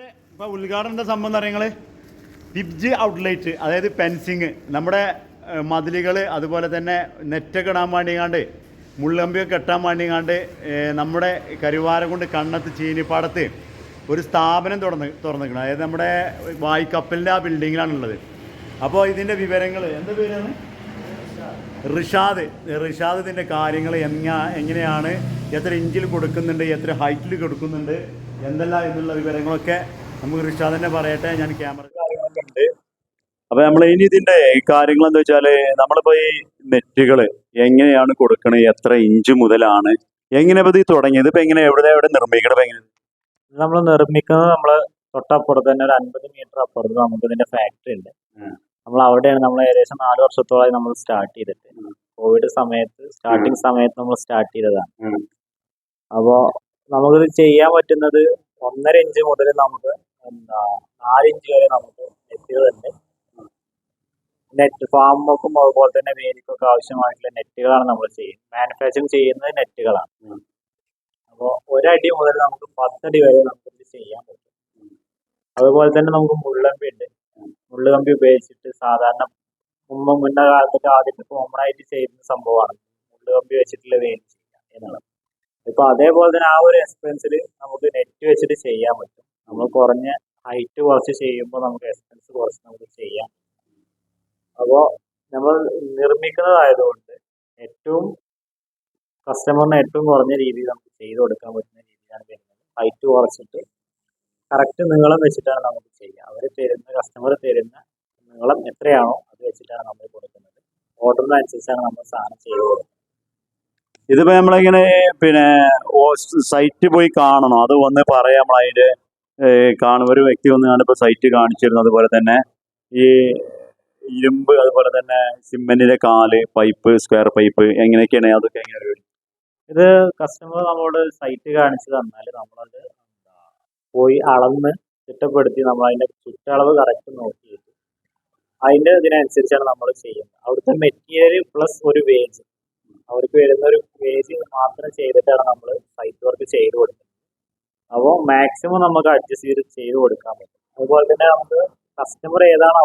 ഇപ്പൊ ഉദ്ഘാടനത്തിന്റെ സംബന്ധം അറിയങ്ങൾ പിബ്ജ് ഔട്ട്ലെറ്റ് അതായത് ഫെൻസിങ് നമ്മുടെ മതിലുകൾ അതുപോലെ തന്നെ നെറ്റൊക്കെ ഇടാൻ വേണ്ടിങ്ങാണ്ട് മുള്ളമ്പിയൊക്കെ കെട്ടാൻ വേണ്ടിങ്ങാണ്ട് നമ്മുടെ കരുവാരം കൊണ്ട് കണ്ണത്ത് ചീനിപ്പാടത്ത് ഒരു സ്ഥാപനം തുറന്ന് തുറന്നിരിക്കണം അതായത് നമ്മുടെ വായിക്കപ്പലിന്റെ ആ ബിൽഡിങ്ങിലാണുള്ളത് അപ്പോൾ ഇതിന്റെ വിവരങ്ങൾ എന്താ പേരാണ്? റിഷാദ്. റിഷാദ് ഇതിന്റെ കാര്യങ്ങൾ എങ്ങ എങ്ങനെയാണ് എത്ര ഇഞ്ചിൽ കൊടുക്കുന്നുണ്ട് എത്ര ഹൈറ്റിൽ കൊടുക്കുന്നുണ്ട് എന്തെല്ലാം എന്നുള്ള വിവരങ്ങളൊക്കെ നമുക്ക് റിഷാദ് തന്നെ പറയട്ടെ ഞാൻ ക്യാമറ അപ്പൊ നമ്മൾ ഇനി ഇതിന്റെ കാര്യങ്ങൾ എന്താ വെച്ചാൽ നമ്മളിപ്പോ ഈ നെറ്റുകൾ എങ്ങനെയാണ് കൊടുക്കണത് എത്ര ഇഞ്ച് മുതലാണ് എങ്ങനെ പതി ഇത് തുടങ്ങിയത്? ഇപ്പൊ എങ്ങനെ എവിടെ എവിടെ നിർമ്മിക്കണം എങ്ങനെ? നമ്മൾ നിർമ്മിക്കുന്നത് നമ്മൾ തൊട്ടപ്പുറത്ത് തന്നെ ഒരു അൻപത് മീറ്റർ അപ്പുറത്ത് നമുക്ക് ഇതിന്റെ ഫാക്ടറി ഉണ്ട്. നമ്മൾ അവിടെയാണ് നമ്മൾ ഏകദേശം നാല് വർഷത്തോളമായി നമ്മൾ സ്റ്റാർട്ട് ചെയ്തിട്ട്. കോവിഡ് സമയത്ത് സ്റ്റാർട്ടിങ് സമയത്ത് നമ്മൾ സ്റ്റാർട്ട് ചെയ്തതാണ്. ഉം. നമുക്കിത് ചെയ്യാൻ പറ്റുന്നത് ഒന്നര ഇഞ്ച് മുതൽ നമുക്ക് എന്താ നാലിഞ്ച് വരെ നമുക്ക് നെറ്റുകളുണ്ട് നെറ്റ് ഫാം നോക്കും അതുപോലെ തന്നെ വേലിക്കൊക്കെ ആവശ്യമായിട്ടുള്ള നെറ്റുകളാണ് നമ്മൾ ചെയ്യുന്നത് മാനുഫാക്ചറിങ് ചെയ്യുന്നത് നെറ്റുകളാണ്. അപ്പോൾ ഒരടി മുതൽ നമുക്ക് പത്തടി വരെ നമുക്ക് ഇത് ചെയ്യാൻ പറ്റും. അതുപോലെ തന്നെ നമുക്ക് മുള്ളമ്പി ഉണ്ട്. മുള്ളുകമ്പി ഉപയോഗിച്ചിട്ട് സാധാരണ മുമ്പ് മുന്ന കാലത്തൊക്കെ ആദ്യത്തെ കോമൺ ആയിട്ട് ചെയ്യുന്ന സംഭവമാണ്. മുള്ളുകമ്പി വെച്ചിട്ടുള്ള വേലി ചെയ്യുക എന്നുള്ളത്. ഇപ്പൊ അതേപോലെ തന്നെ ആ ഒരു എക്സ്പെൻസിൽ നമുക്ക് നെറ്റ് വെച്ചിട്ട് ചെയ്യാൻ പറ്റും. നമ്മൾ കുറഞ്ഞ ഹൈറ്റ് കുറച്ച് ചെയ്യുമ്പോൾ നമുക്ക് എക്സ്പെൻസ് കുറച്ച് നമുക്ക് ചെയ്യാം. അപ്പോൾ നമ്മൾ നിർമ്മിക്കുന്നതായതുകൊണ്ട് ഏറ്റവും കസ്റ്റമറിന് ഏറ്റവും കുറഞ്ഞ രീതിയിൽ നമുക്ക് ചെയ്ത് കൊടുക്കാൻ പറ്റുന്ന രീതിയാണ് വരുന്നത്. ഹൈറ്റ് കുറച്ചിട്ട് കറക്റ്റ് നീളം വെച്ചിട്ടാണ് നമുക്ക് ചെയ്യുക അവർ തരുന്ന കസ്റ്റമർ തരുന്ന നീളം എത്രയാണോ അത് വെച്ചിട്ടാണ് നമ്മൾ കൊടുക്കുന്നത്. ഓർഡറിനനുസരിച്ചാണ് നമ്മൾ സാധനം ചെയ്ത് കൊടുക്കുന്നത്. ഇതിപ്പോ നമ്മളിങ്ങനെ പിന്നെ സൈറ്റ് പോയി കാണണോ. അത് വന്ന് പറയാം നമ്മൾ അതിന്റെ കാണുന്ന ഒരു വ്യക്തി വന്ന് കാണിപ്പോ സൈറ്റ് കാണിച്ചിരുന്നു. അതുപോലെ തന്നെ ഈ ഇരുമ്പ് അതുപോലെ തന്നെ സിമെന്റിന്റെ കാൽ പൈപ്പ് സ്ക്വയർ പൈപ്പ് എങ്ങനെയൊക്കെയാണ് അതൊക്കെ എങ്ങനെ? ഇത് കസ്റ്റമർ നമ്മളോട് സൈറ്റ് കാണിച്ചു തന്നാൽ നമ്മളത് പോയി അളന്ന് ചിട്ടപ്പെടുത്തി നമ്മൾ അതിന്റെ ചുറ്റളവ് കറക്റ്റ് നോക്കിയിട്ട് അതിന്റെ ഇതിനനുസരിച്ചാണ് നമ്മൾ ചെയ്യുന്നത്. അവിടുത്തെ മെറ്റീരിയൽ പ്ലസ് ഒരു വേജ് അവർക്ക് വരുന്ന ഒരു പേജ് മാത്രം ചെയ്തിട്ടാണ് നമ്മൾ സൈറ്റ് വർക്ക് ചെയ്ത് കൊടുക്കുന്നത്. അപ്പോൾ മാക്സിമം നമുക്ക് അഡ്ജസ്റ്റ് ചെയ്ത് ചെയ്ത് കൊടുക്കാൻ പറ്റും. അതുപോലെ തന്നെ നമുക്ക് കസ്റ്റമർ ഏതാണ്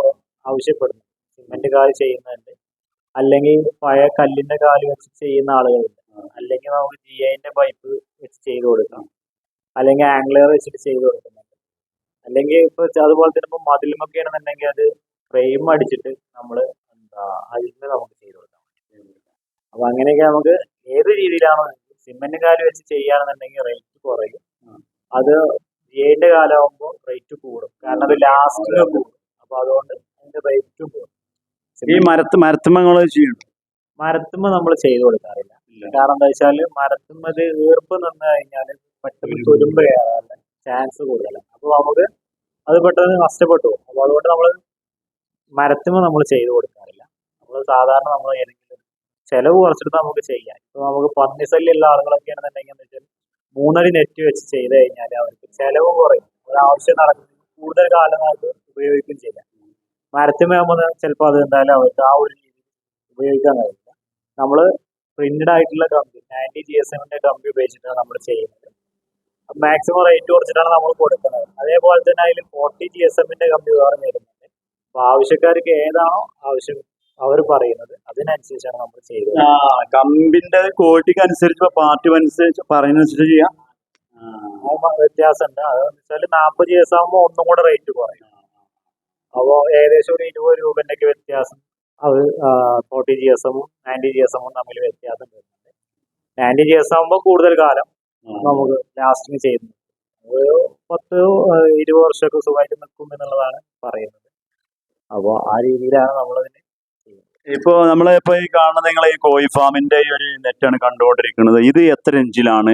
ആവശ്യപ്പെടുന്നത്. സിമെന്റ് കാൽ ചെയ്യുന്നുണ്ട് അല്ലെങ്കിൽ പഴയ കല്ലിന്റെ കാൽ വെച്ച് ചെയ്യുന്ന ആളുകളുണ്ട്. അല്ലെങ്കിൽ നമുക്ക് ജി ഐന്റെ പൈപ്പ് വെച്ച് ചെയ്ത് കൊടുക്കാം. അല്ലെങ്കിൽ ആംഗ്ലർ വെച്ചിട്ട് ചെയ്ത് കൊടുക്കുന്നുണ്ട്. അല്ലെങ്കിൽ ഇപ്പൊ അതുപോലെ തന്നെ ഇപ്പൊ മതിലുമൊക്കെ ആണെന്നുണ്ടെങ്കിൽ അത് ഫ്രെയിം അടിച്ചിട്ട് നമ്മൾ എന്താ അതിന് നമുക്ക് ചെയ്ത് കൊടുക്കാം. അപ്പൊ അങ്ങനെയൊക്കെ നമുക്ക് ഏത് രീതിയിലാണോ സിമെന്റ് കാൽ വെച്ച് ചെയ്യുകയാണെന്നുണ്ടെങ്കിൽ റേറ്റ് കുറയും. അത് ജി കാലമാകുമ്പോൾ റേറ്റ് കൂടും. കാരണം അത് ലാസ്റ്റിൽ കൂടും. അപ്പൊ അതുകൊണ്ട് അതിന്റെ റേറ്റും കൂടും. ഈ മരത്ത് മരത്തുമ്മങ്ങൾ ചെയ്യണം മരത്തുമ്മ നമ്മൾ ചെയ്തു കൊടുക്കാറില്ല. കാരണം എന്താ വെച്ചാൽ മരത്തുമ്മ ഇത് ഈർപ്പ് നിന്ന് കഴിഞ്ഞാൽ പെട്ടെന്ന് തുരുമ്പ് കയറാനുള്ള ചാൻസ് കൂടുതലാണ് അപ്പൊ നമുക്ക് അത് പെട്ടെന്ന് നഷ്ടപ്പെട്ടു പോകും. അപ്പൊ അതുകൊണ്ട് നമ്മൾ മരത്തുമ്മ നമ്മൾ ചെയ്തു കൊടുക്കാറില്ല. നമ്മൾ സാധാരണ നമ്മൾ ഏതെങ്കിലും ചെലവ് കുറച്ചിട്ട് നമുക്ക് ചെയ്യാം. ഇപ്പൊ നമുക്ക് പന്നി ശല്യമുള്ള ആളുകളൊക്കെ ആണെന്നുണ്ടെങ്കിൽ മൂന്നടി നെറ്റ് വെച്ച് ചെയ്ത് കഴിഞ്ഞാൽ അവർക്ക് ചെലവും കുറയും. ഒരാവശ്യം നടക്കും കൂടുതൽ കാലം നമുക്ക് ഉപയോഗിക്കുകയും ചെയ്യാം. മരത്തുമ്മയാകുമ്പോൾ ചിലപ്പോൾ അത് എന്തായാലും അവർക്ക് ആ ഒരു രീതിയിൽ ഉപയോഗിക്കാൻ കഴിയില്ല. നമ്മൾ പ്രിന്റഡ് ആയിട്ടുള്ള കമ്പി നയന്റി ജി എസ് എമ്മിന്റെ കമ്പി ഉപയോഗിച്ചിട്ടാണ് നമ്മൾ ചെയ്യുന്നത്. മാക്സിമം റേറ്റ് കുറച്ചിട്ടാണ് നമ്മൾ കൊടുക്കുന്നത്. അതേപോലെ തന്നെ അതിൽ ഫോർട്ടി ജി എസ് എമ്മിന്റെ കമ്പി വേറെ വരുന്നുണ്ട്. അപ്പൊ ആവശ്യക്കാർക്ക് ഏതാണോ ആവശ്യം അവർ പറയുന്നത്. അതിനനുസരിച്ചാണ് നമ്മൾ ചെയ്യുന്നത് കമ്പിന്റെ ക്വാളിറ്റിക്ക് അനുസരിച്ച് പാർട്ടി അനുസരിച്ച് പറയുന്നതനുസരിച്ച് ചെയ്യാം. വ്യത്യാസമുണ്ട്. അതെന്ന് വെച്ചാൽ നാൽപ്പത് ജി എസ് ആകുമ്പോൾ ഒന്നും കൂടെ റേറ്റ് കുറയും. അപ്പോൾ ഏകദേശം ഒരു ഇരുപത് രൂപന്റെ ഒക്കെ വ്യത്യാസം അത് forty G S ninety G S തമ്മിൽ വ്യത്യാസം വരുന്നുണ്ട്. നയന്റി ജി എസ് ആകുമ്പോൾ കൂടുതൽ കാലം നമുക്ക് ലാസ്റ്റിങ് ചെയ്യുന്നു ഒരു പത്ത് ഇരുപത് വർഷമൊക്കെ സുഖമായിട്ട് നിൽക്കും എന്നുള്ളതാണ് പറയുന്നത്. അപ്പോൾ ആ രീതിയിലാണ് നമ്മളതിന് ഇപ്പോ നമ്മളെ ഇപ്പൊ ഈ കാണുന്നത് നിങ്ങൾ ഈ കോഴി ഫാമിന്റെ ഈ ഒരു നെറ്റാണ് കണ്ടുകൊണ്ടിരിക്കുന്നത്. ഇത് എത്ര ഇഞ്ചിലാണ്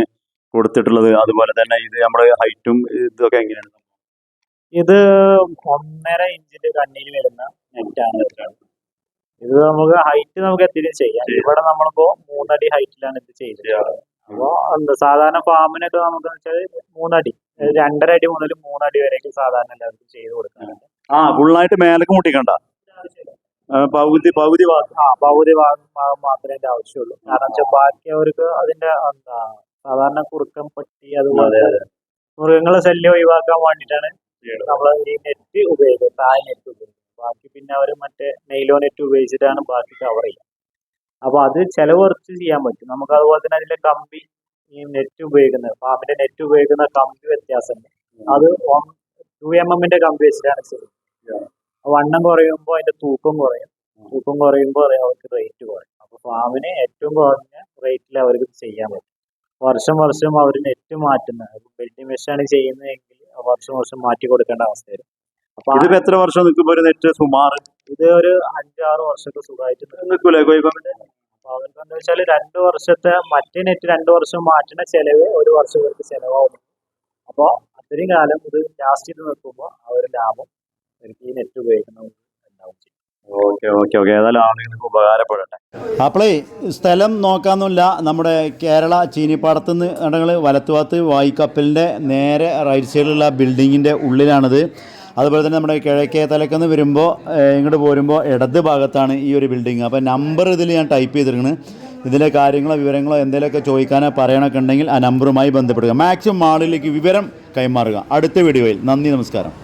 കൊടുത്തിട്ടുള്ളത്? അതുപോലെ തന്നെ ഇത് നമ്മുടെ ഹൈറ്റും ഇതൊക്കെ എങ്ങനെയാണ്? ഇത് ഒന്നര ഇഞ്ചിന്റെ കണ്ണിൽ വരുന്ന നെറ്റാണ് ഇത്. നമുക്ക് ഹൈറ്റ് നമുക്ക് എത്തിയും ചെയ്യാം. ഇവിടെ നമ്മളിപ്പോ മൂന്നടി ഹൈറ്റിലാണ് ഇത് ചെയ്തത് അപ്പോ എന്താ സാധാരണ ഫാമിനൊക്കെ നമുക്ക് വെച്ചാൽ മൂന്നടി രണ്ടര അടി മുതൽ മൂന്നടി വരെയൊക്കെ സാധാരണ എല്ലാവർക്കും ചെയ്ത് കൊടുക്കാറുണ്ട് ആ ഫുള്ളായിട്ട് മേലേക്ക് മുട്ടിക്കണ്ട. പകുതി പകുതി ആ പകുതി ഭാഗം ഭാഗം മാത്രമേ എന്റെ ആവശ്യമുള്ളൂ. കാരണം വെച്ചാൽ ബാക്കി അവർക്ക് അതിന്റെ എന്താ സാധാരണ കുറുക്കം പട്ടി അതുപോലെ മൃഗങ്ങളെ ശല്യം ഒഴിവാക്കാൻ വേണ്ടിയിട്ടാണ് നമ്മൾ ഈ നെറ്റ് ഉപയോഗിക്കുന്നത് താഴെ നെറ്റ് ഉപയോഗിക്കുന്നത്. ബാക്കി പിന്നെ അവർ മറ്റേ നെയിലോ നെറ്റ് ഉപയോഗിച്ചിട്ടാണ് ബാക്കി കവർ ചെയ്യുക. അപ്പൊ അത് ചെലവ് കുറച്ച് ചെയ്യാൻ പറ്റും. നമുക്ക് അതുപോലെ തന്നെ അതിന്റെ കമ്പി ഈ നെറ്റ് ഉപയോഗിക്കുന്നത് പാമ്പിന്റെ നെറ്റ് ഉപയോഗിക്കുന്ന കമ്പി വ്യത്യാസമുണ്ട്. അത് ടു എം എമ്മിന്റെ കമ്പി വെച്ചിട്ടാണ് ചെയ്യുന്നത്. വണ്ണം കുറയുമ്പോൾ അതിന്റെ തൂക്കം കുറയും. തൂക്കം കുറയുമ്പോൾ അവർക്ക് റേറ്റ് കുറയും. അപ്പൊ ഫാമിന് ഏറ്റവും കുറഞ്ഞ റേറ്റിൽ അവർക്ക് ചെയ്യാൻ പറ്റും. വർഷം വർഷം അവർ നെറ്റ് മാറ്റുന്നത് ബിൽഡിംഗ് മെഷാണ് ചെയ്യുന്നതെങ്കിൽ വർഷം വർഷം മാറ്റി കൊടുക്കേണ്ട അവസ്ഥ വരും. അപ്പൊ ഇതിപ്പോ എത്ര വർഷം നിൽക്കുമ്പോൾ ഒരു നെറ്റ് സുമാർ ഇത് ഒരു അഞ്ചാറ് വർഷമൊക്കെ സുഖമായിട്ട് നിൽക്കും. നിൽക്കൂലേ കോഴിക്കോമിന്റെ അപ്പൊ അവർക്ക് എന്താ വെച്ചാൽ രണ്ട് വർഷത്തെ മറ്റേ നെറ്റ് രണ്ട് വർഷം മാറ്റുന്ന ചെലവ് ഒരു വർഷം ഇവർക്ക് ചെലവാകുന്നു അപ്പോൾ അത്രയും കാലം ഇത് ലാസ്റ്റ് ചെയ്ത് നിൽക്കുമ്പോൾ ആ ഒരു ലാഭം അവർക്ക് ഈ നെറ്റ് ഉപയോഗിക്കുന്നത് ഉണ്ടാവും ചെയ്യും. Okay okay okay. ഏതായാലും ആളുകൾക്ക് ഉപകാരപ്പെടട്ടെ. അപ്പോളേ സ്ഥലം നോക്കാന്നുമില്ല നമ്മുടെ കേരള ചീനിപ്പാടത്ത് നിന്ന് കണ്ടങ്ങൾ വലത്തുഭാഗത്ത് വായിക്കപ്പലിന്റെ നേരെ റൈറ്റ് സൈഡിലുള്ള ബിൽഡിങ്ങിന്റെ ഉള്ളിലാണിത്. അതുപോലെ തന്നെ നമ്മുടെ കിഴക്കേ തലക്കെന്ന് വരുമ്പോൾ ഇങ്ങോട്ട് പോരുമ്പോൾ ഇടത് ഭാഗത്താണ് ഈ ഒരു ബിൽഡിങ് അപ്പോൾ നമ്പർ ഇതിൽ ഞാൻ ടൈപ്പ് ചെയ്തിരിക്കുന്നത് ഇതിലെ കാര്യങ്ങളോ വിവരങ്ങളോ എന്തെങ്കിലുമൊക്കെ ചോദിക്കാനോ പറയണമൊക്കെ ഉണ്ടെങ്കിൽ ആ നമ്പറുമായി ബന്ധപ്പെടുക. മാക്സിമം ആളിലേക്ക് വിവരം കൈമാറുക. അടുത്ത വീഡിയോയിൽ നന്ദി നമസ്കാരം.